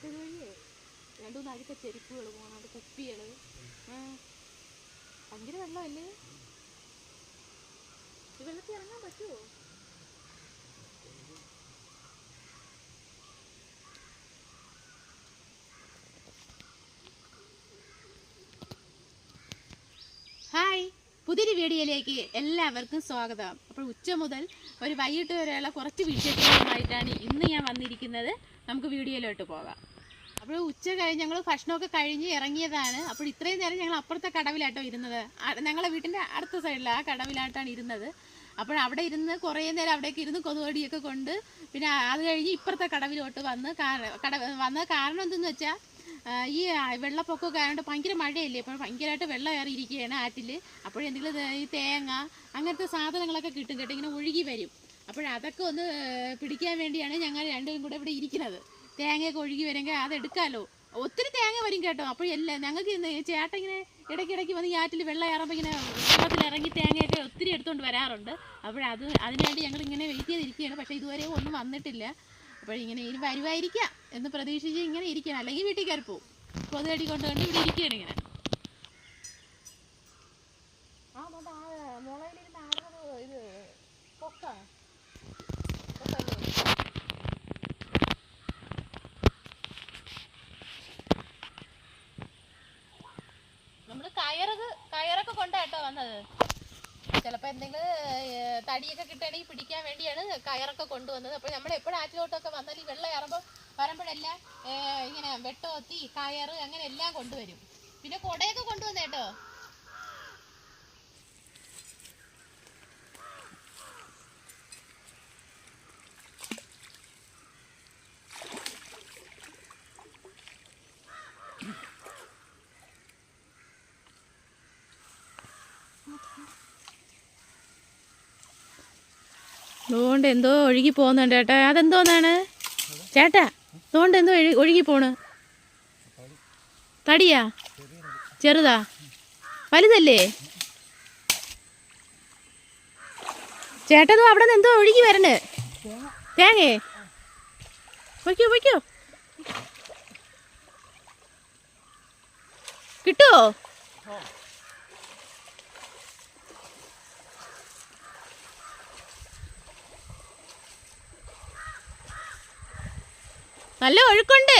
വഴിയേ രണ്ടു മൂന്ന് അഴുക്ക ചെരുപ്പുകൾ പോകണത് കുപ്പികൾ ഭയങ്കര വെള്ളമല്ലേ? ഈ വെള്ളത്തിൽ ഇറങ്ങാൻ പറ്റുമോ ഹായ്. പുതിയൊരു വീഡിയോയിലേക്ക് എല്ലാവർക്കും സ്വാഗതം. അപ്പോൾ ഉച്ച മുതൽ ഒരു വൈകിട്ട് വരെയുള്ള കുറച്ച് വിശേഷങ്ങളുമായിട്ടാണ് ഇന്ന് ഞാൻ വന്നിരിക്കുന്നത്. നമുക്ക് വീഡിയോയിലോട്ട് പോകാം. അപ്പോൾ ഉച്ച കഴിഞ്ഞ് ഞങ്ങൾ ഭക്ഷണമൊക്കെ കഴിഞ്ഞ് ഇറങ്ങിയതാണ്. അപ്പോൾ ഇത്രയും നേരം ഞങ്ങൾ അപ്പുറത്തെ കടവിലാട്ടോ ഇരുന്നത്. ഞങ്ങളെ വീട്ടിന്റെ അടുത്ത സൈഡിൽ ആ കടവിലായിട്ടാണ് ഇരുന്നത്. അപ്പോൾ അവിടെ ഇരുന്ന് കുറേ നേരം അവിടേക്ക് ഇരുന്ന് കൊതുകടിയൊക്കെ കൊണ്ട് പിന്നെ അത് കഴിഞ്ഞ് ഇപ്പുറത്തെ കടവിലോട്ട് വന്ന് കട വന്ന കാരണം എന്തെന്ന് വെച്ചാൽ ഈ വെള്ളപ്പൊക്കമൊക്കെ ആയതുകൊണ്ട് ഭയങ്കര മഴയല്ലേ? അപ്പോൾ ഭയങ്കരമായിട്ട് വെള്ളം കയറിയിരിക്കുകയാണ് ആറ്റിൽ അപ്പോഴെന്തെങ്കിലും ഈ തേങ്ങ അങ്ങനത്തെ സാധനങ്ങളൊക്കെ കിട്ടും കേട്ടോ. ഇങ്ങനെ ഒഴുകി വരും. അപ്പോഴതൊക്കെ ഒന്ന് പിടിക്കാൻ വേണ്ടിയാണ് ഞങ്ങൾ രണ്ടുപേരും കൂടെ ഇവിടെ ഇരിക്കുന്നത്. തേങ്ങയൊക്കെ ഒഴുകി വരുമെങ്കിൽ അതെടുക്കാമല്ലോ ഒത്തിരി തേങ്ങ വരും കേട്ടോ. അപ്പോൾ എല്ലാം ഞങ്ങൾക്ക് ഇന്ന് ചേട്ടൻ ഇങ്ങനെ ഇടയ്ക്കിടയ്ക്ക് വന്ന് ഞാറ്റിൽ വെള്ളം ഇറങ്ങുമ്പോൾ ഇങ്ങനെ വെള്ളത്തിൽ ഇറങ്ങി തേങ്ങയൊക്കെ ഒത്തിരി എടുത്തുകൊണ്ട് വരാറുണ്ട്. അപ്പോൾ അത് അതിനുവേണ്ടി ഞങ്ങൾ ഇങ്ങനെ വെയിറ്റ് ചെയ്തിരിക്കുകയാണ്. പക്ഷേ ഇതുവരെ ഒന്നും വന്നിട്ടില്ല. അപ്പോൾ ഇങ്ങനെ ഇനി വരുമായിരിക്കാം എന്ന് പ്രതീക്ഷിച്ച് ഇങ്ങനെ ഇരിക്കണം അല്ലെങ്കിൽ വീട്ടിൽ കയറി പോകും കൊതുകടി കൊണ്ടുകൊണ്ട് ഇവിടെ ഇരിക്കുകയാണ് ഇങ്ങനെ ആ അതുകൊണ്ട് ആ മുളയിലിരുന്ന് ആടുന്നത് ഇത് പൊക്കാ നമ്മൾ കയറൊക്കെ കൊണ്ടാട്ടോ വന്നത്. ചിലപ്പോൾ എന്തെങ്കിലും തടിയൊക്കെ കിട്ടുകയാണെങ്കിൽ പിടിക്കാൻ വേണ്ടിയാണ് കയറൊക്കെ കൊണ്ടുവന്നത്. അപ്പോൾ നമ്മൾ എപ്പോഴും ആറ്റിലോട്ടൊക്കെ വന്നാൽ ഈ വെള്ളം ഇറങ്ങുമ്പോൾ വരുമ്പോഴെല്ലാം ഇങ്ങനെ വെട്ടോത്തി കയറ് അങ്ങനെ എല്ലാം കൊണ്ടുവരും. പിന്നെ കുടയൊക്കെ കൊണ്ടുവന്നേട്ടോ അതുകൊണ്ട് എന്തോ ഒഴുകി പോകുന്നുണ്ട് ചേട്ടാ. അതെന്തോന്നാണ്? ചേട്ടാ അതുകൊണ്ട് എന്തോ ഒഴു- ഒഴുകി പോണ്. തടിയാ? ചെറുതാ? വലുതല്ലേ? ചേട്ടനോ അവിടെ നിന്ന് എന്തോ ഒഴുകി വരണേ. തേങ്ങേ. വയ്ക്കോ വയ്ക്കോ കിട്ടുവോ? നല്ല ഒഴുക്കുണ്ട്.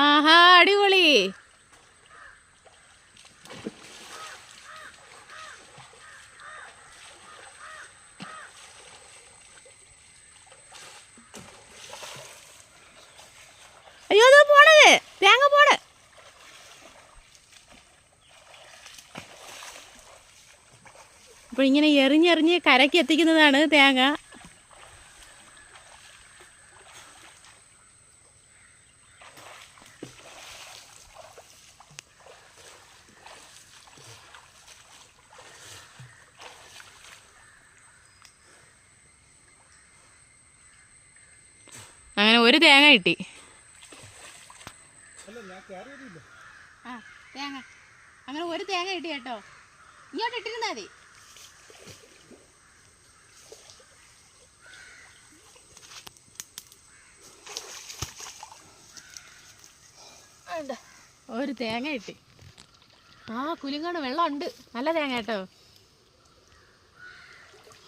ആഹാ അടിപൊളി. അയ്യോ അതോ പോണത്? തേങ്ങ പോണ്. അപ്പോൾ ഇങ്ങനെ എറിഞ്ഞെറിഞ്ഞ് കരയ്ക്ക് എത്തിക്കുന്നതാണ് തേങ്ങ. അങ്ങനെ ഒരു തേങ്ങ കിട്ടി. ആ തേങ്ങ. അങ്ങനെ ഒരു തേങ്ങ കിട്ടി കേട്ടോ. ഇങ്ങോട്ട് ഇട്ടിരുന്നാ മതി. ഒരു തേങ്ങ കിട്ടി. ആ കുലുങ്ങാണ്. വെള്ളമുണ്ട്. നല്ല തേങ്ങ കേട്ടോ.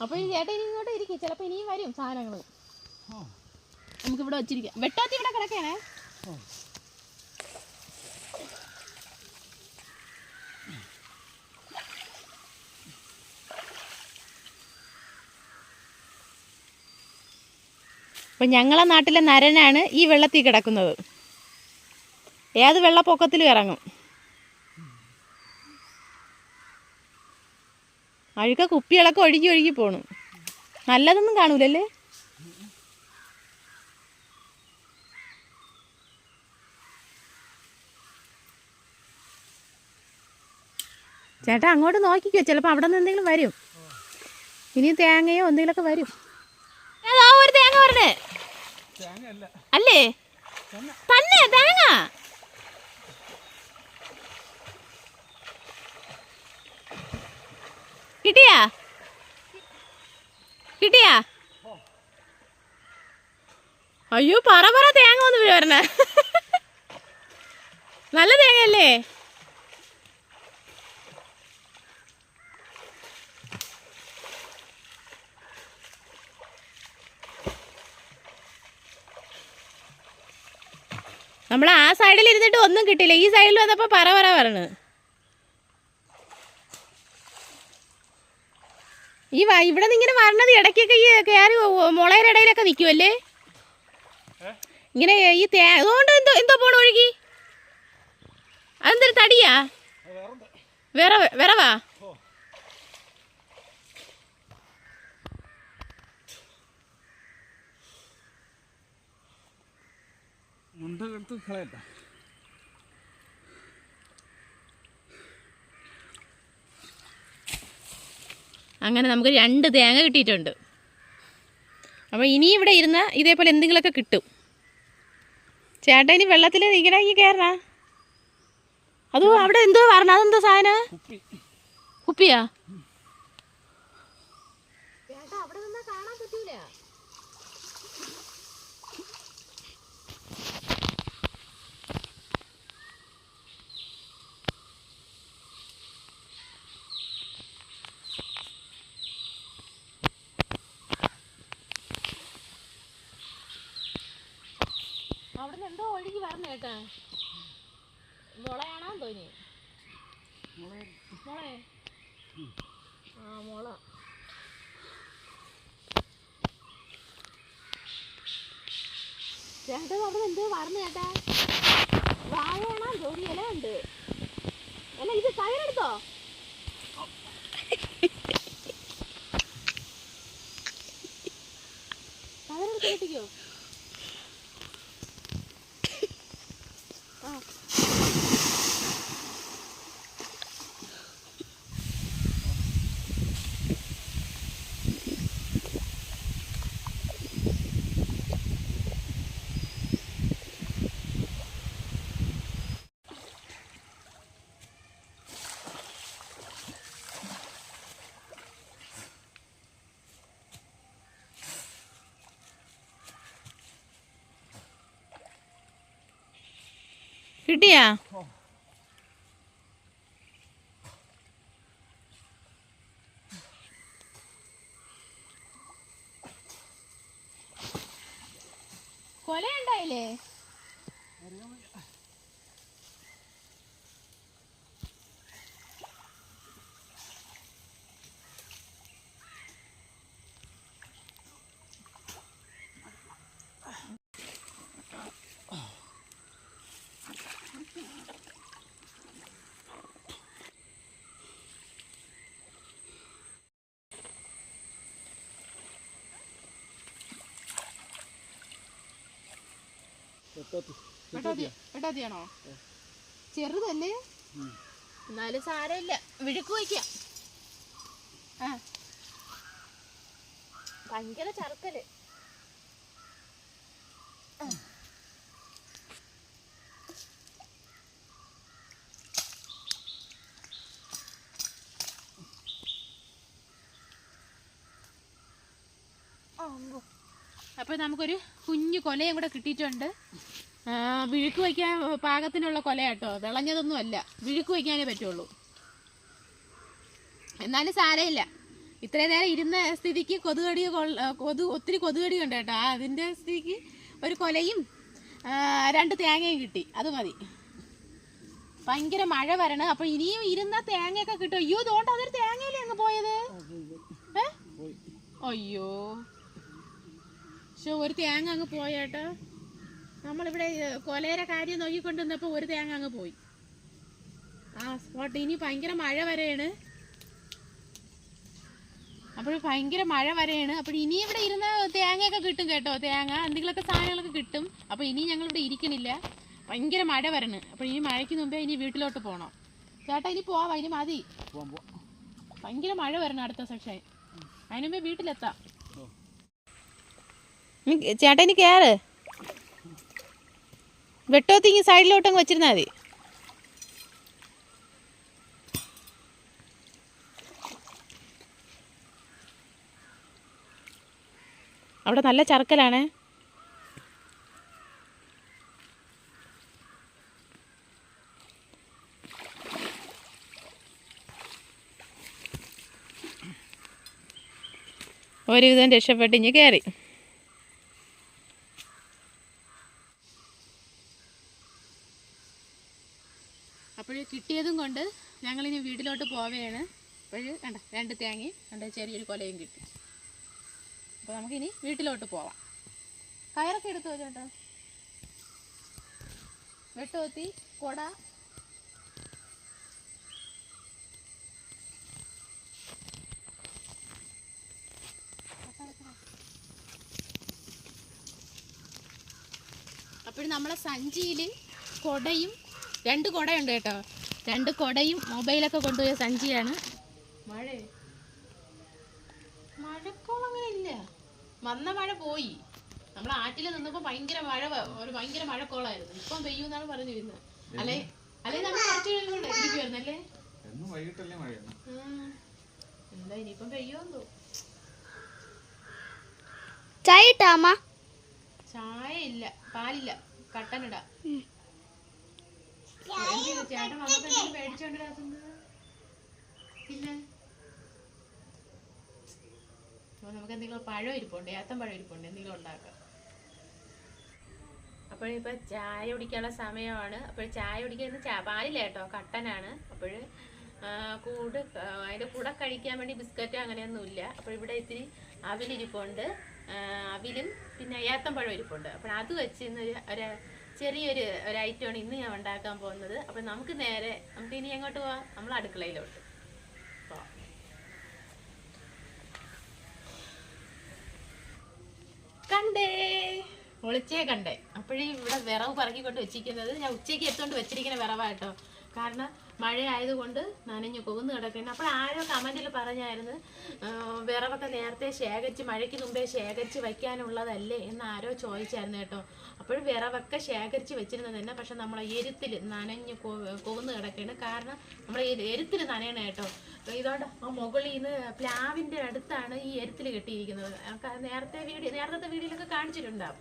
അപ്പോൾ ഈ ചേട്ടൻ ഇനി ഇങ്ങോട്ട് ഇരിക്കും. ചിലപ്പോൾ ഇനിയും വരും സാധനങ്ങൾ. നമുക്ക് ഇവിടെ വെച്ചിരിക്കാം. വെട്ടാത്തി ഇവിടെ കിടക്കണേ. അപ്പം ഞങ്ങളെ നാട്ടിലെ നരനാണ് ഈ വെള്ളത്തിൽ കിടക്കുന്നത്. ഏത് വെള്ളപ്പൊക്കത്തിലും ഇറങ്ങും? അഴുക്ക കുപ്പികളൊക്കെ ഒഴുകി ഒഴുകി പോണു. നല്ലതൊന്നും കാണൂലല്ലേ? ചേട്ടാ അങ്ങോട്ട് നോക്കിക്കോ. ചിലപ്പോൾ അവിടെ നിന്ന് എന്തെങ്കിലും വരും. ഇനി തേങ്ങയോ എന്തെങ്കിലുമൊക്കെ വരും. ഏതാ ഒരു തേങ്ങ വരണേ? അല്ലേ? തന്നെ തേങ്ങ. കിട്ടിയാ? കിട്ടിയാ? അയ്യോ പറ പറ തേങ്ങ വന്ന് വരണ. നല്ല തേങ്ങയല്ലേ? നമ്മൾ ആ സൈഡിൽ ഇരുന്നിട്ട് ഒന്നും കിട്ടില്ല ഈ സൈഡിൽ വന്നപ്പോൾ പറ പറ പറഞ്ഞു ഈ ഇവിടെ നിന്ന് ഇങ്ങനെ വരണത് ഇടയ്ക്കൊക്കെ ഈ കയറി മുളയുടെ ഇടയിലൊക്കെ നിൽക്കുമല്ലേ ഇങ്ങനെ ഈ തേ അതുകൊണ്ട് എന്തോ എന്തോ പോണ ഒഴുകി അതെന്തൊരു തടിയാ? വേറെ വിറവാ? മുണ്ട എടുത്ത് അങ്ങനെ നമുക്ക് രണ്ട് തേങ്ങ കിട്ടിയിട്ടുണ്ട്. അപ്പോൾ ഇനി ഇവിടെ ഇരുന്ന ഇതേപോലെ എന്തെങ്കിലുമൊക്കെ കിട്ടും. ചേട്ടാ ഇനി വെള്ളത്തിൽ ഇങ്ങനെ കയറണ അതോ അവിടെ എന്തോ പറഞ്ഞ അതെന്തോ സാധനം? കുപ്പിയാ ചേട്ടാ അവിടെ നിന്നാ കാണാൻ പറ്റൂല അവിടുന്ന് എന്തോ ഒഴുകി പറഞ്ഞു കേട്ടാ. മുളയാണോ തോന്നി മുളയെ ആ മുള. ചേട്ടൻ അവിടെ എന്തോ പറഞ്ഞു ചേട്ടാ വാഴയാണോ ജോലി ഇല ഉണ്ട് അല്ല ഇത് കയറെടുത്തോ കയറെടുത്ത് കെട്ടിക്കോ ആ കിട്ടിയാ കൊല ഉണ്ടായില്ലേ എട്ടത്തി വെട്ടാത്തി വെട്ടാത്തിയാണോ ചെറുതല്ലേ? എന്നാലും സാരമില്ല. വിഴുക്ക് വയ്ക്കാം. ആ. ഭയങ്കര ചർക്കൽ ആ. അപ്പോൾ നമുക്കൊരു കുഞ്ഞു കൊലയും കൂടെ കിട്ടിയിട്ടുണ്ട്. വിഴുക്ക് വയ്ക്കാൻ പാകത്തിനുള്ള കൊലയാട്ടോ. വിളഞ്ഞതൊന്നും അല്ല. വിഴുക്ക് വയ്ക്കാനേ പറ്റുള്ളൂ. എന്നാലും സാരമില്ല. ഇത്രയും നേരം ഇരുന്ന സ്ഥിതിക്ക് കൊതുകടി കൊതു ഒത്തിരി കൊതുകടി ഉണ്ട് കേട്ടോ അതിന്റെ സ്ഥിതിക്ക് ഒരു കൊലയും രണ്ട് തേങ്ങയും കിട്ടി. അത് മതി. ഭയങ്കര മഴ വരണം. അപ്പൊ ഇനിയും ഇരുന്ന തേങ്ങയൊക്കെ കിട്ടും. അയ്യോ ഇതുകൊണ്ട് അതൊരു തേങ്ങയല്ലേ അങ്ങ് പോയത്? അയ്യോ. പക്ഷെ ഒരു തേങ്ങ അങ്ങ് പോയേട്ടോ. നമ്മളിവിടെ കൊലയുടെ കാര്യം നോക്കിക്കൊണ്ടിരുന്നപ്പോൾ ഒരു തേങ്ങ അങ്ങ് പോയി. ആ സ്പോട്ട് ഇനി ഭയങ്കര മഴ വരെയാണ്. അപ്പോൾ ഭയങ്കര മഴ വരെയാണ്. അപ്പോൾ ഇനി ഇവിടെ ഇരുന്ന തേങ്ങയൊക്കെ കിട്ടും കേട്ടോ തേങ്ങ. എന്തെങ്കിലുമൊക്കെ സാധനങ്ങളൊക്കെ കിട്ടും. അപ്പോൾ ഇനി ഞങ്ങൾ ഇവിടെ ഇരിക്കണില്ല. ഭയങ്കര മഴ വരണ്. അപ്പോൾ ഇനി മഴയ്ക്ക് മുമ്പേ ഇനി വീട്ടിലോട്ട് പോകണം ചേട്ടാ ഇനി പോവാം ഇനി മതി. ഭയങ്കര മഴ വരണം അടുത്ത സെക്ഷൻ. അതിനുമ്പേ വീട്ടിലെത്താം. ചേട്ടാ ഇനി കയറ് വെട്ടോത്തിങ്ങി സൈഡിലോട്ടങ്ങ് വെച്ചിരുന്നാൽ മതി. അവിടെ നല്ല ചർക്കലാണ്. ഒരുവിധം രക്ഷപ്പെട്ട് ഇഞ്ഞ് കയറി വീട്ടിലോട്ട് പോവുകയാണ് അപ്പോൾ കണ്ട രണ്ട് തേങ്ങയും രണ്ട് ചെറിയൊരു കൊലയും കിട്ടി. അപ്പോൾ നമുക്കിനി വീട്ടിലോട്ട് പോവാം. കയറൊക്കെ എടുത്തു ചേട്ടാ വെട്ടുകൊത്തി കൊട. അപ്പോഴും നമ്മളെ സഞ്ചിയിൽ കൊടയും രണ്ട് കൊടയുണ്ട് കേട്ടോ. രണ്ട് കൊടയും മൊബൈലൊക്കെ കൊണ്ടുപോയ സഞ്ചിയാണ്. മഴ? മഴക്കോളം അങ്ങനെ ഇല്ല വന്ന മഴ പോയി. നമ്മൾ ആറ്റിൽ നിന്നപ്പോൾ ഭയങ്കര മഴ ഒരു ഭയങ്കര മഴക്കോളായിരുന്നു. ഇപ്പം പെയ്യൂന്നാണ് പറഞ്ഞു വരുന്നത് അല്ലെ? അല്ലെ? നമ്മൾ കുറച്ച് കഴിയുമ്പോൾ ഇരിക്കുമായിരുന്നു അല്ലേ? എന്നും വൈകിട്ടല്ലേ. എന്താ ഇനിയിപ്പം ചായ ഇല്ല. പാലില്ല. കട്ടനിടാം ചേട്ടൻ വന്നപ്പോ എന്തെങ്കിലും മേടിച്ചോണ്ടിരാക്കുന്നത് പിന്നെ അപ്പൊ നമുക്ക് എന്തെങ്കിലും പഴം ഇരിപ്പുണ്ട് ഏത്തം പഴം ഇരിപ്പുണ്ട് എന്തെങ്കിലും ഉണ്ടാക്കാം അപ്പോഴിപ്പോ ചായ കുടിക്കാനുള്ള സമയമാണ്. അപ്പോൾ ചായ കുടിക്കുന്ന ചാ പാലില്ല കേട്ടോ കട്ടനാണ്. അപ്പോൾ കൂട് അതിന്റെ കൂടെ കഴിക്കാൻ വേണ്ടി ബിസ്ക്കറ്റ് അങ്ങനെയൊന്നുമില്ല. അപ്പോൾ ഇവിടെ ഇത്തിരി അവിലിരിപ്പുണ്ട്. അവിലും പിന്നെ ഏത്തമ്പഴം ഇരിപ്പുണ്ട്. അപ്പോൾ അത് വെച്ച് ഇന്നൊരു ഒരു ചെറിയൊരു ഒരു ഐറ്റമാണ് ഇന്ന് ഞാൻ ഉണ്ടാക്കാൻ പോകുന്നത്. അപ്പൊ നമുക്ക് നേരെ നമുക്ക് ഇനി എങ്ങോട്ട് പോവാം? നമ്മൾ അടുക്കളയിലോട്ട്. കണ്ടേ. ഒളിച്ചേ കണ്ടേ. അപ്പോഴേ ഇവിടെ വിറവ് പറക്കിക്കൊണ്ട് വെച്ചിരിക്കുന്നത്. ഞാൻ ഉച്ചയ്ക്ക് എത്തുകൊണ്ട് വെച്ചിരിക്കുന്ന വിറവാട്ടോ. കാരണം മഴ ആയതുകൊണ്ട് നനഞ്ഞു കൊന്ന് കിടക്കുന്നു. അപ്പോൾ ആരോ കമന്റിൽ പറഞ്ഞായിരുന്നു വിറവൊക്കെ നേരത്തെ ശേഖരിച്ച് മഴയ്ക്ക് മുമ്പേ ശേഖരിച്ച് വയ്ക്കാനുള്ളതല്ലേ എന്ന് ആരോ ചോദിച്ചായിരുന്നു കേട്ടോ. അപ്പോൾ വിറവൊക്കെ ശേഖരിച്ച് വെച്ചിരുന്നത് തന്നെ പക്ഷെ നമ്മൾ എരുത്തിൽ നനഞ്ഞ് കൊവന്ന് കിടക്കുന്നത് കാരണം നമ്മൾ എരുത്തിൽ നനയണ കേട്ടോ. ഇതോണ്ട് ആ മുകളിൽ നിന്ന് പ്ലാവിന്റെ അടുത്താണ് ഈ എരുത്തിൽ കെട്ടിയിരിക്കുന്നത്. നേരത്തെ വീഡിയോ നേരത്തെ വീഡിയോയിലൊക്കെ കാണിച്ചിട്ടുണ്ടാവും.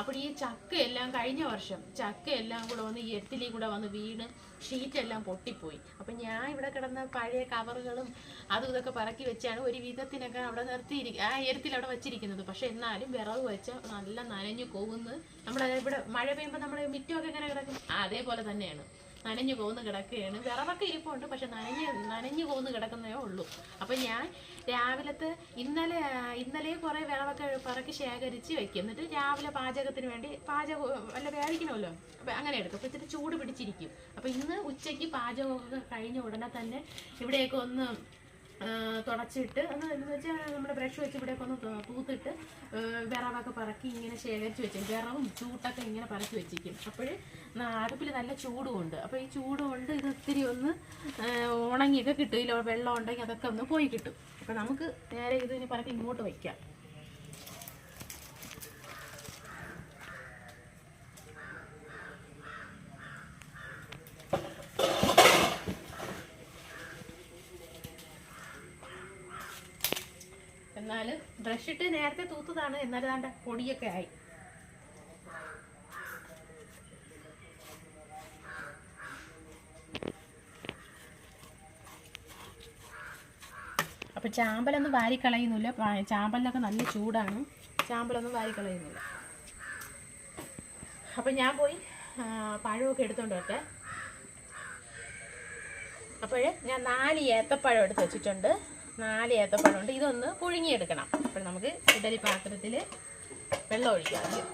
അപ്പോൾ ഈ ചക്കയെല്ലാം കഴിഞ്ഞ വർഷം ചക്കയെല്ലാം കൂടെ വന്ന് ഈ എരുത്തിലേക്ക് കൂടെ വന്ന് വീണ് ഷീറ്റെല്ലാം പൊട്ടിപ്പോയി. അപ്പം ഞാൻ ഇവിടെ കിടന്ന പഴയ കവറുകളും അതും ഇതൊക്കെ പറക്കി വെച്ചാണ് ഒരു വിധത്തിനൊക്കെ അവിടെ നിർത്തിയിരിക്കുക ആ ഉയരത്തിൽ അവിടെ വെച്ചിരിക്കുന്നത്. പക്ഷേ എന്നാലും വിറവ് വെച്ച് നല്ല നനഞ്ഞു പോകുന്നു നമ്മുടെ ഇവിടെ മഴ പെയ്യുമ്പോൾ നമ്മുടെ മിറ്റമൊക്കെ എങ്ങനെ കിടക്കും? അതേപോലെ തന്നെയാണ്. നനഞ്ഞു പോകുന്ന കിടക്കുകയാണ്. വിറവൊക്കെ ഇരിപ്പുണ്ട് പക്ഷെ നനഞ്ഞ് നനഞ്ഞു പോകുന്ന കിടക്കുന്നേ ഉള്ളൂ. അപ്പം ഞാൻ രാവിലത്തെ ഇന്നലെ ഇന്നലെ കുറേ വിറവൊക്കെ പറക്കി ശേഖരിച്ച് വെക്കും. എന്നിട്ട് രാവിലെ പാചകത്തിന് വേണ്ടി പാചകം അല്ല വേവിക്കണമല്ലോ. അപ്പം അങ്ങനെ എടുക്കും. അപ്പം ഇത്തിരി ചൂട് പിടിച്ചിരിക്കും. അപ്പം ഇന്ന് ഉച്ചയ്ക്ക് പാചകമൊക്കെ കഴിഞ്ഞ ഉടനെ തന്നെ ഇവിടെയൊക്കെ ഒന്ന് തുടച്ചിട്ട് എന്ന് വെച്ചാൽ നമ്മുടെ ബ്രഷ് വെച്ച് ഇവിടെയൊക്കെ ഒന്ന് തൂത്തിട്ട് വിറവൊക്കെ പറക്കി ഇങ്ങനെ ശേഖരിച്ച് വെച്ചു വിറവും ചൂട്ടൊക്കെ ഇങ്ങനെ പറക്കി വെച്ചിരിക്കും. അപ്പോൾ അടുപ്പിൽ നല്ല ചൂടുമുണ്ട്. അപ്പോൾ ഈ ചൂട് കൊണ്ട് ഇത് ഒത്തിരി ഒന്ന് ഉണങ്ങിയൊക്കെ കിട്ടും. ഇതിൽ വെള്ളം ഉണ്ടെങ്കിൽ അതൊക്കെ ഒന്ന് പോയി കിട്ടും. അപ്പോൾ നമുക്ക് നേരെ ഇത് ഇനി പറക്കി ഇങ്ങോട്ട് വയ്ക്കാം ബ്രഷ് ഇട്ട് നേരത്തെ തൂത്തതാണ് എന്നാലും പൊടിയൊക്കെ ആയി. അപ്പോൾ ചാമ്പലൊന്നും വാരിക്കളയുന്നില്ല. ചാമ്പലിനൊക്കെ നല്ല ചൂടാണ്. ചാമ്പലൊന്നും വാരിക്കളയുന്നില്ല. അപ്പം ഞാൻ പോയി പഴമൊക്കെ എടുത്തോണ്ട് വെക്കേ അപ്പോൾ ഞാൻ നാല് ഏത്തപ്പഴം എടുത്ത് വെച്ചിട്ടുണ്ട്. നാല് ഏത്തപ്പഴം ഉണ്ട് ഇതൊന്ന് പുഴുങ്ങിയെടുക്കണം. അപ്പോൾ നമുക്ക് ഇഡലി പാത്രത്തിൽ വെള്ളം ഒഴിക്കാം ആദ്യം.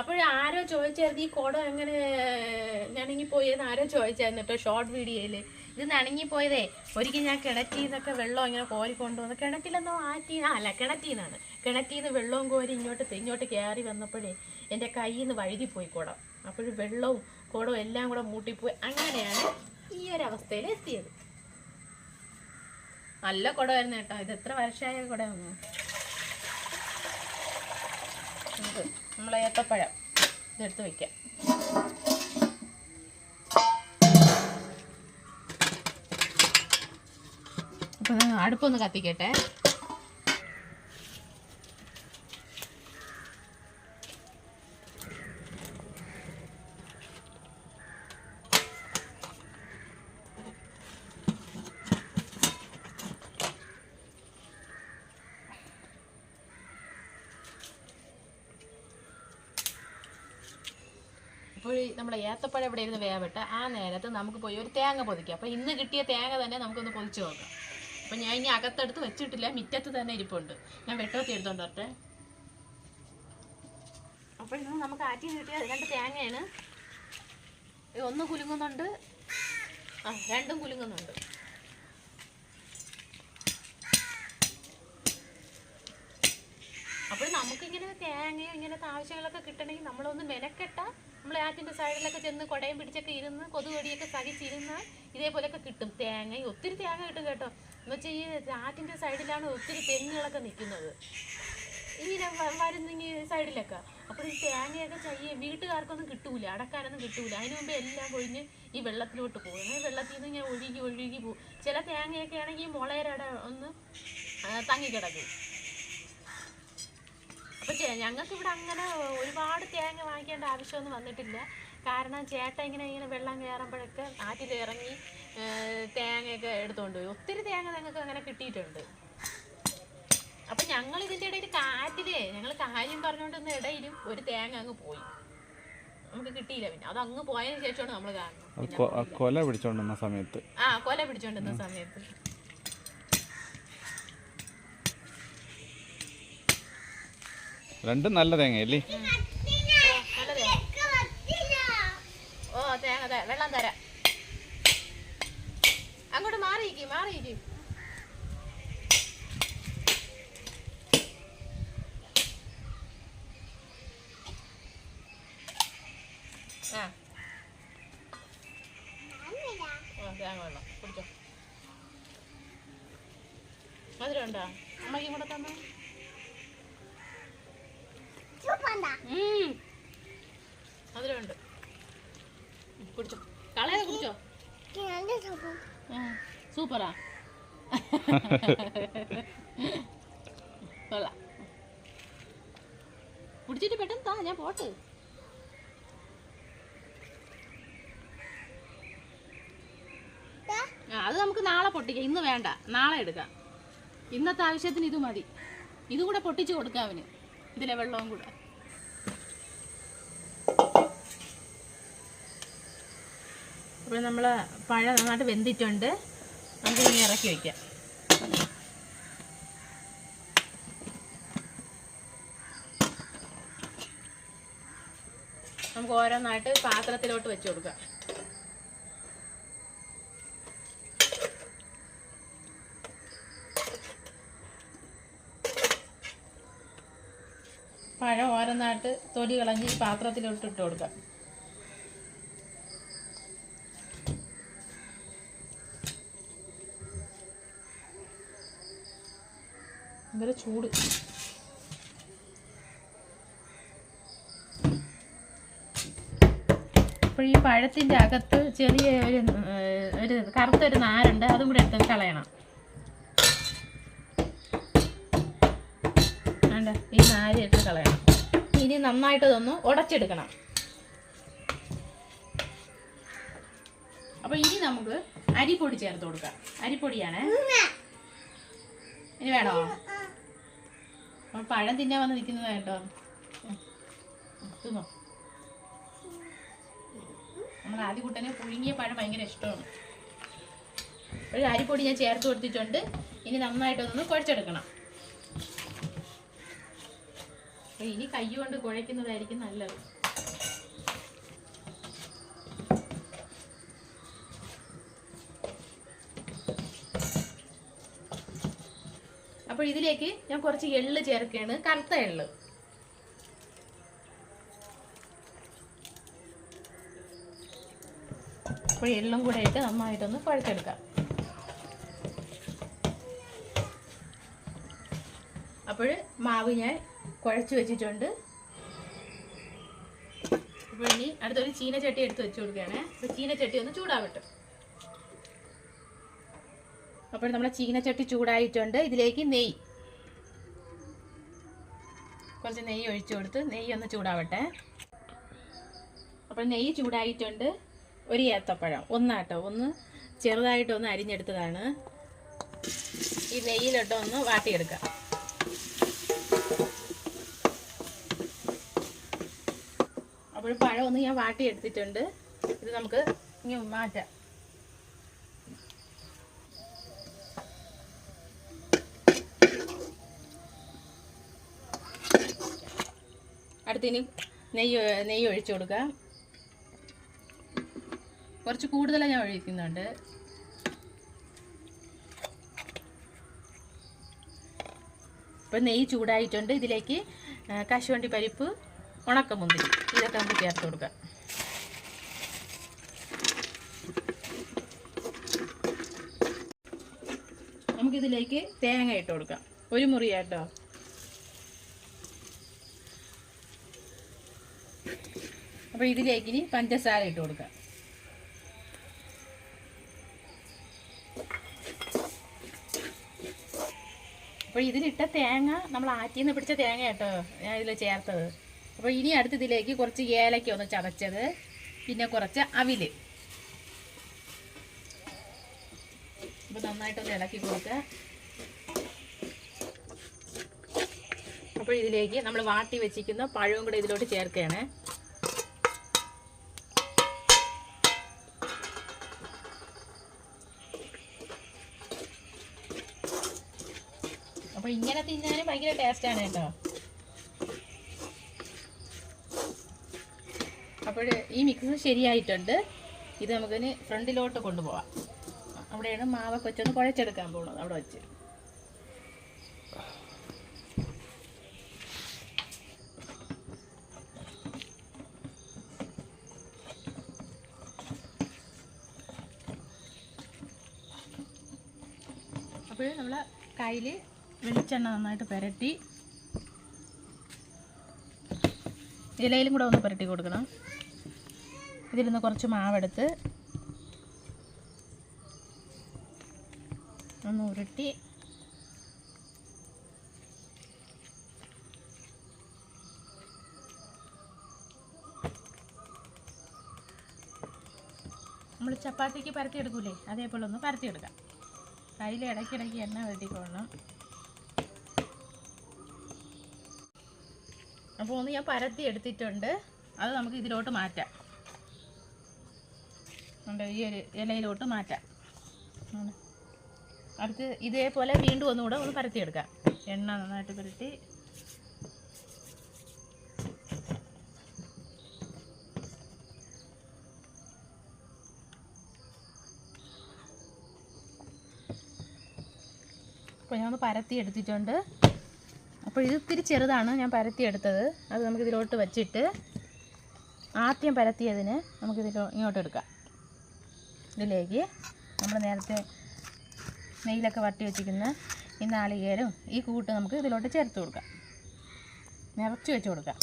അപ്പോൾ ആരോ ചോദിച്ചായിരുന്നു ഈ കുടം എങ്ങനെ നനങ്ങിപ്പോയെന്ന് ആരോ ചോദിച്ചായിരുന്നു കേട്ടോ ഷോർട്ട് വീഡിയോയിൽ ഇത് നനങ്ങിപ്പോയതേ ഒരിക്കൽ ഞാൻ കിണറ്റിൽ നിന്നൊക്കെ വെള്ളം ഇങ്ങനെ കോരി കൊണ്ടുവന്ന് കിണറ്റിലെന്നോ ആറ്റി അല്ല കിണറ്റിൽ നിന്നാണ് കിണറ്റിൽ നിന്ന് വെള്ളവും കോരി ഇങ്ങോട്ട് ഇങ്ങോട്ട് കയറി വന്നപ്പോഴേ എന്റെ കയ്യിൽ നിന്ന് വഴുകിപ്പോയി കുടം. അപ്പോഴും വെള്ളവും കുടവും എല്ലാം കൂടെ മൂട്ടിപ്പോയി അങ്ങനെയാണ് ഈ ഒരു അവസ്ഥയിൽ എത്തിയത്. നല്ല കുടമായിരുന്നു കേട്ടോ. ഇത് എത്ര വർഷമായ കുടയാണ് നമുക്ക് നമ്മളെ ഏത്തപ്പഴം. ഇതെടുത്ത് വയ്ക്കാം അടുപ്പൊന്ന് കത്തിക്കട്ടെ. നമ്മളെ ഏത്തപ്പഴം ഇവിടെ ഇരുന്ന് വേവട്ടെ ആ നേരത്ത് നമുക്ക് പോയി ഒരു തേങ്ങ പൊതിക്കാം. അപ്പോൾ ഇന്ന് കിട്ടിയ തേങ്ങ തന്നെ നമുക്കൊന്ന് പൊതിച്ച് നോക്കാം. അപ്പം ഞാൻ ഇനി അകത്തെടുത്ത് വെച്ചിട്ടില്ല മുറ്റത്ത് തന്നെ ഇരിപ്പുണ്ട്. ഞാൻ വെട്ടോ എടുത്തോണ്ട് വരട്ടെ. അപ്പോൾ ഇന്ന് നമുക്ക് ആറ്റി കിട്ടിയ രണ്ട് തേങ്ങയാണ്. ഇത് ഒന്ന് കുലുങ്ങുന്നുണ്ട്. ആ രണ്ടും കുലുങ്ങുന്നുണ്ട്. അപ്പോൾ നമുക്കിങ്ങനെ തേങ്ങയും ഇങ്ങനത്തെ ആവശ്യങ്ങളൊക്കെ കിട്ടണമെങ്കിൽ നമ്മളൊന്ന് മെനക്കെട്ട നമ്മൾ ആറ്റിന്റെ സൈഡിലൊക്കെ ചെന്ന് കുടയും പിടിച്ചൊക്കെ ഇരുന്ന് കൊതുകടിയൊക്കെ സഹിച്ചിരുന്നാൽ ഇതേപോലെയൊക്കെ കിട്ടും. തേങ്ങ ഒത്തിരി തേങ്ങ കിട്ടും കേട്ടോ. എന്ന് വെച്ചാൽ ഈ ആറ്റിന്റെ സൈഡിലാണ് ഒത്തിരി തെങ്ങുകളൊക്കെ നിൽക്കുന്നത്. ഇനി വരുന്നെങ്കിൽ സൈഡിലൊക്കെ. അപ്പോൾ ഈ തേങ്ങയൊക്കെ ചെയ്യ വീട്ടുകാർക്കൊന്നും കിട്ടൂല അടക്കാനൊന്നും കിട്ടൂല. അതിന് മുമ്പ് എല്ലാം കൊഴിഞ്ഞ് ഈ വെള്ളത്തിലോട്ട് പോകും. വെള്ളത്തിൽ നിന്ന് ഇങ്ങനെ ഒഴുകി ഒഴുകി പോകും. ചില തേങ്ങയൊക്കെ ആണെങ്കിൽ മുളയരട ഒന്ന് തങ്ങി തങ്ങിക്കിടക്കും അപ്പൊ ചേ- ഞങ്ങൾക്ക് ഇവിടെ അങ്ങനെ ഒരുപാട് തേങ്ങ വാങ്ങിക്കേണ്ട ആവശ്യമൊന്നും വന്നിട്ടില്ല. കാരണം ചേട്ടൻ ഇങ്ങനെ ഇങ്ങനെ വെള്ളം കയറുമ്പോഴൊക്കെ ആറ്റിൽ ഇറങ്ങി തേങ്ങയൊക്കെ എടുത്തുകൊണ്ട് പോയി. ഒത്തിരി തേങ്ങ ഞങ്ങൾക്ക് അങ്ങനെ കിട്ടിയിട്ടുണ്ട്. അപ്പൊ ഞങ്ങൾ ഇതിന്റെ ഇടയിൽ കാറ്റിലേ ഞങ്ങൾ കാര്യം പറഞ്ഞുകൊണ്ടിരുന്ന ഇടയിലും ഒരു തേങ്ങ അങ്ങ് പോയി. നമുക്ക് കിട്ടിയില്ല പിന്നെ. അത് അങ്ങ് പോയതിനു ശേഷമാണ് നമ്മൾ കാണുന്നത്. കൊല പിടിച്ചോണ്ടിരുന്ന സമയത്ത്. ആ കൊല പിടിച്ചോണ്ടിരുന്ന സമയത്ത്. രണ്ടും നല്ല തേങ്ങയല്ലേ? ഓ, തേങ്ങ വെള്ളം അങ്ങോട്ട് മാറിയിരിക്കും മാറിയിരിക്കും ആ ഓ തേങ്ങ വെള്ളം കുടിച്ചോ മധുരം ഉണ്ടോ അമ്മയ്ക്കും കൂടെ തന്നോ ഉം. മധുരമുണ്ട് ഉം, കളയാതെ കുടിച്ചോ. സൂപ്പറാ. കൊള്ളാം. കുടിച്ചിട്ട് പെട്ടെന്ന് താ ഞാൻ പോട്ട്. അത് നമുക്ക് നാളെ പൊട്ടിക്കാം. ഇന്ന് വേണ്ട. നാളെ എടുക്കാം. ഇന്നത്തെ ആവശ്യത്തിന് ഇത് മതി. ഇതും കൂടെ പൊട്ടിച്ച് കൊടുക്കാം അവന്. ഇതിലെ വെള്ളവും കൂടെ. അപ്പോൾ നമ്മൾ പഴം നന്നായിട്ട് വെന്തിട്ടുണ്ട്. നമുക്ക് ഇനി ഇറക്കി വയ്ക്കാം നമുക്ക് ഓരോന്നായിട്ട് പാത്രത്തിലോട്ട് വെച്ച് കൊടുക്കാം. പഴം ഓരോന്നായിട്ട് തൊലി കളഞ്ഞ് പാത്രത്തിലോട്ട് ഇട്ട് കൊടുക്കാം. ചൂട്. അപ്പോൾ ഈ പഴത്തിന്റെ അകത്ത് ചെറിയ ഒരു ഒരു കറുത്തൊരു നാരുണ്ട് അതും കൂടെ എടുത്ത് കളയണം. വേണ്ട ഈ നാര് എടുത്ത് കളയണം. ഇനി നന്നായിട്ട് ഇതൊന്ന് ഉടച്ചെടുക്കണം. അപ്പോൾ ഇനി നമുക്ക് അരിപ്പൊടി ചേർത്ത് കൊടുക്കാം. അരിപ്പൊടിയാണ്. ഇനി വേണോ? പഴം തിന്നാൻ വന്ന് നിൽക്കുന്നത് കേട്ടോ. തിന്നോ. നമ്മൾ ആദ്യ കുട്ടനെ പുഴുങ്ങിയ പഴം ഭയങ്കര ഇഷ്ടമാണ്. ഒരു അരിപ്പൊടി ഞാൻ ചേർത്ത് കൊടുത്തിട്ടുണ്ട്. ഇനി നന്നായിട്ടൊന്ന് കുഴച്ചെടുക്കണം. ഇനി കൈ കൊണ്ട് കുഴയ്ക്കുന്നതായിരിക്കും നല്ലത്. അപ്പോൾ ഇതിലേക്ക് ഞാൻ കുറച്ച് എള്ള് ചേർക്കുകയാണ്. കറുത്ത എള്ള്. അപ്പോൾ എള്ളും കൂടെ ഇട്ട് നന്നായിട്ടൊന്ന് കുഴച്ചെടുക്കാം. അപ്പോൾ മാവ് ഞാൻ കുഴച്ച് വെച്ചിട്ടുണ്ട്. അപ്പോൾ ഇനി അടുത്തൊരു ചീനച്ചട്ടി എടുത്ത് വെച്ച് കൊടുക്കുകയാണ്. അപ്പോൾ ചീനച്ചട്ടി ഒന്ന് ചൂടാവട്ടെ. അപ്പോൾ നമ്മുടെ ചീനച്ചട്ടി ചൂടായിട്ടുണ്ട്. ഇതിലേക്ക് നെയ്യ്. കുറച്ച് നെയ്യ് ഒഴിച്ചു കൊടുത്ത് നെയ്യ് ഒന്ന് ചൂടാവട്ടെ. അപ്പോൾ നെയ്യ് ചൂടായിട്ടുണ്ട്. ഒരു ഏത്തപ്പഴം. ഒന്നാട്ടോ. ഒന്ന് ചെറുതായിട്ടൊന്ന് അരിഞ്ഞെടുത്തതാണ്. ഈ നെയ്യിലോട്ട് ഒന്ന് വാട്ടിയെടുക്കാം. അപ്പോൾ പഴം ഒന്ന് ഞാൻ വാട്ടിയെടുത്തിട്ടുണ്ട്. ഇത് നമുക്ക് ഇനി മാറ്റാം. അടുത്തിനി നെയ്യ് നെയ്യ് ഒഴിച്ചു കൊടുക്കാം കുറച്ച് കൂടുതലാണ് ഞാൻ ഒഴിക്കുന്നുണ്ട്. ഇപ്പം നെയ്യ് ചൂടായിട്ടുണ്ട്. ഇതിലേക്ക് കശുവണ്ടി പരിപ്പ് ഉണക്കമുന്തിരി ഇതൊക്കെ നമുക്ക് ചേർത്ത് കൊടുക്കാം. നമുക്കിതിലേക്ക് തേങ്ങ ഇട്ട് കൊടുക്കാം. ഒരു മുറി അപ്പോൾ ഇതിലേക്ക് ഇനി പഞ്ചസാര ഇട്ട് കൊടുക്കാം. അപ്പോൾ ഇതിലിട്ട തേങ്ങ നമ്മൾ ആറ്റിൽ നിന്ന് പിടിച്ച തേങ്ങ കേട്ടോ ഞാൻ ഇതിൽ ചേർത്തത്. അപ്പോൾ ഇനി അടുത്ത് ഇതിലേക്ക് കുറച്ച് ഏലക്ക ഒന്ന് ചതച്ചത് പിന്നെ കുറച്ച് അവിൽ അപ്പോൾ നന്നായിട്ടൊന്ന് ഇളക്കി കൊടുക്കുക. അപ്പോൾ ഇതിലേക്ക് നമ്മൾ വാട്ടി വെച്ചിരിക്കുന്ന പഴവും കൂടെ ഇതിലോട്ട് ചേർക്കുകയാണ്. ഇങ്ങനെ തിന്നാൻ ഭയങ്കര ടേസ്റ്റാണ് കേട്ടോ. അപ്പോൾ ഈ മിക്സ് ശരിയായിട്ടുണ്ട്. ഇത് നമുക്കിനി ഫ്രണ്ടിലോട്ട് കൊണ്ടുപോവാം. അവിടെയാണ് മാവൊക്കെ വെച്ചൊന്ന് കുഴച്ചെടുക്കാൻ പോകുന്നത്. അവിടെ വെച്ച്. അപ്പോൾ നമ്മൾ കയ്യിൽ വെളിച്ചെണ്ണ നന്നായിട്ട് പുരട്ടി. ഇലയിലും കൂടെ ഒന്ന് പുരട്ടി കൊടുക്കണം. ഇതിൽ നിന്ന് കുറച്ച് മാവെടുത്ത് ഒന്ന് ഉരുട്ടി. നമ്മൾ ചപ്പാത്തിക്ക് പരത്തിയെടുക്കൂലേ? അതേപോലെ ഒന്ന് പരത്തിയെടുക്കാം. കയ്യിൽ ഇടയ്ക്കിടയ്ക്ക് എണ്ണ വെട്ടിക്കൊള്ളണം. അപ്പോൾ ഒന്ന് ഞാൻ പരത്തി എടുത്തിട്ടുണ്ട്. അത് നമുക്ക് ഇതിലോട്ട് മാറ്റാം. ഉണ്ട് ഈ ഒരു ഇലയിലോട്ട് മാറ്റാം. അടുത്ത് ഇതേപോലെ വീണ്ടും ഒന്നുകൂടെ ഒന്ന് പരത്തി എടുക്കാം എണ്ണ നന്നായിട്ട് പുരട്ടി. അപ്പോൾ ഞാൻ ഒന്ന് പരത്തി എടുത്തിട്ടുണ്ട്. അപ്പോൾ ഇത് ഇത്തിരി ചെറുതാണ് ഞാൻ പരത്തി എടുത്തത്. അത് നമുക്കിതിലോട്ട് വെച്ചിട്ട് ആദ്യം പരത്തിയതിന് നമുക്കിതിലോ ഇങ്ങോട്ട് എടുക്കാം. ഇതിലേക്ക് നമ്മൾ നേരത്തെ നെയ്യിലൊക്കെ വട്ടി വെച്ചിരിക്കുന്ന ഈ നാളികേരും ഈ കൂട്ട് നമുക്ക് ഇതിലോട്ട് ചേർത്ത് കൊടുക്കാം. നിറച്ച് വെച്ച് കൊടുക്കാം.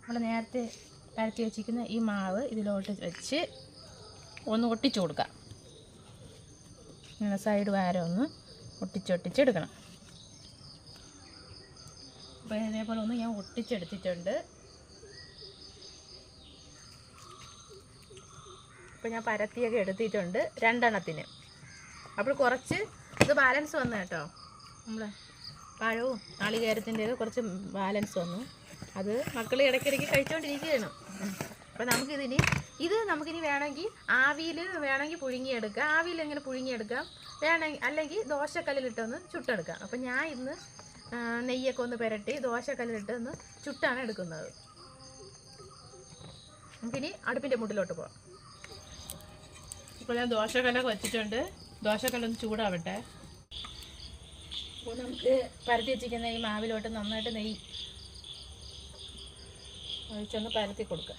നമ്മൾ നേരത്തെ പരത്തി വെച്ചിരിക്കുന്ന ഈ മാവ് ഇതിലോട്ട് വെച്ച് ഒന്ന് ഒട്ടിച്ചു കൊടുക്കാം. ഇങ്ങനെ സൈഡ് വാരം ഒന്ന് ഒട്ടിച്ചൊട്ടിച്ചെടുക്കണം അപ്പോൾ ഇതേപോലെ ഒന്ന് ഞാൻ ഒട്ടിച്ചെടുത്തിട്ടുണ്ട്. ഇപ്പം ഞാൻ പരത്തിയൊക്കെ എടുത്തിട്ടുണ്ട് രണ്ടെണ്ണത്തിന്. അപ്പോൾ കുറച്ച് ഇത് ബാലൻസ് വന്നു കേട്ടോ. നമ്മൾ പഴവും നാളികേരത്തിന്റെയൊക്കെ കുറച്ച് ബാലൻസ് വന്നു. അത് മക്കൾ ഇടയ്ക്കിടയ്ക്ക് കഴിച്ചുകൊണ്ടിരിക്കുകയാണ് അപ്പോൾ നമുക്കിതിന് ഇത് നമുക്കിനി വേണമെങ്കിൽ ആവിയിൽ വേണമെങ്കിൽ പുഴുങ്ങിയെടുക്കാം. ആവിയിൽ എങ്ങനെ പുഴുങ്ങിയെടുക്കാം? വേണമെങ്കിൽ അല്ലെങ്കിൽ ദോശക്കല്ലിലിട്ടൊന്ന് ചുട്ടെടുക്കാം. അപ്പോൾ ഞാൻ ഇന്ന് നെയ്യൊക്കെ ഒന്ന് പുരട്ടി ദോശക്കല്ലിലിട്ട് ഒന്ന് ചുട്ടാണ് എടുക്കുന്നത്. നമുക്കിനി അടുപ്പിന്റെ മുട്ടിലോട്ട് പോകാം ഇപ്പോൾ ഞാൻ ദോശക്കല്ലൊക്കെ വെച്ചിട്ടുണ്ട്. ദോശക്കല്ലൊന്ന് ചൂടാവട്ടെ. അപ്പോൾ നമുക്ക് പരത്തി വെച്ചിരിക്കുന്ന ഈ മാവിലോട്ട് നന്നായിട്ട് നെയ്യ് ഒഴിച്ചൊന്ന് പരത്തി കൊടുക്കുക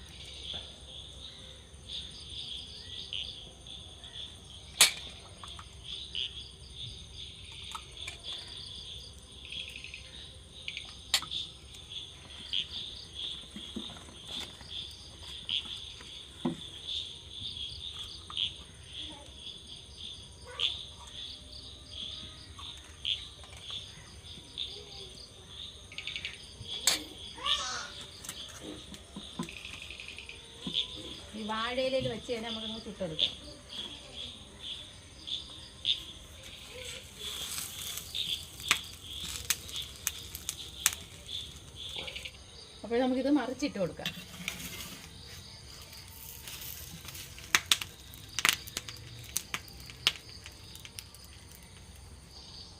വാഴയിലയിൽ വെച്ച് തന്നെ നമുക്കങ്ങ് ചുട്ടെടുക്കാം. അപ്പോൾ നമുക്കിത് മറിച്ചിട്ട് കൊടുക്കാം.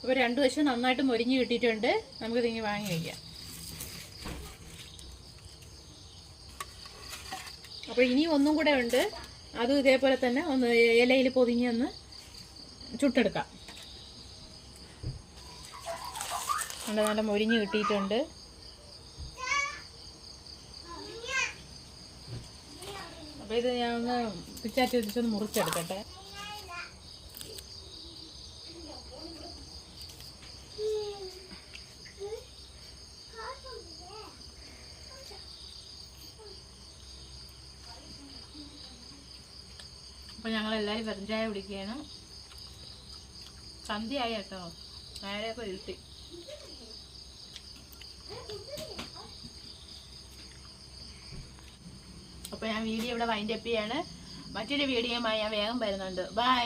അപ്പോൾ രണ്ട് വശം നന്നായിട്ട് മൊരിഞ്ഞ് കിട്ടിയിട്ടുണ്ട്. നമുക്കിതിങ്ങനെ വാങ്ങി വയ്ക്കാം അപ്പോൾ ഇനി ഒന്നും കൂടെ ഉണ്ട്. അതും ഇതേപോലെ തന്നെ ഒന്ന് ഇലയിൽ പൊതിഞ്ഞ് ഒന്ന് ചുട്ടെടുക്കാം. നല്ല നല്ല മൊരിഞ്ഞ് കിട്ടിയിട്ടുണ്ട്. അപ്പോൾ ഇത് ഞാൻ ഒന്ന് പിച്ചാറ്റി വെച്ചൊന്ന് മുറിച്ചെടുക്കട്ടെ. അപ്പോൾ ഞങ്ങളെല്ലാവരും വെറും ചായ കുടിക്കുകയാണ്. സന്ധ്യയായി കേട്ടോ. നേരെയൊക്കെ ഇരുട്ടി. അപ്പോൾ ഞാൻ വീഡിയോ ഇവിടെ വൈൻഡപ്പ് ചെയ്യാണ്. മറ്റൊരു വീഡിയോയുമായി ഞാൻ വേഗം വരുന്നുണ്ട്. ബൈ.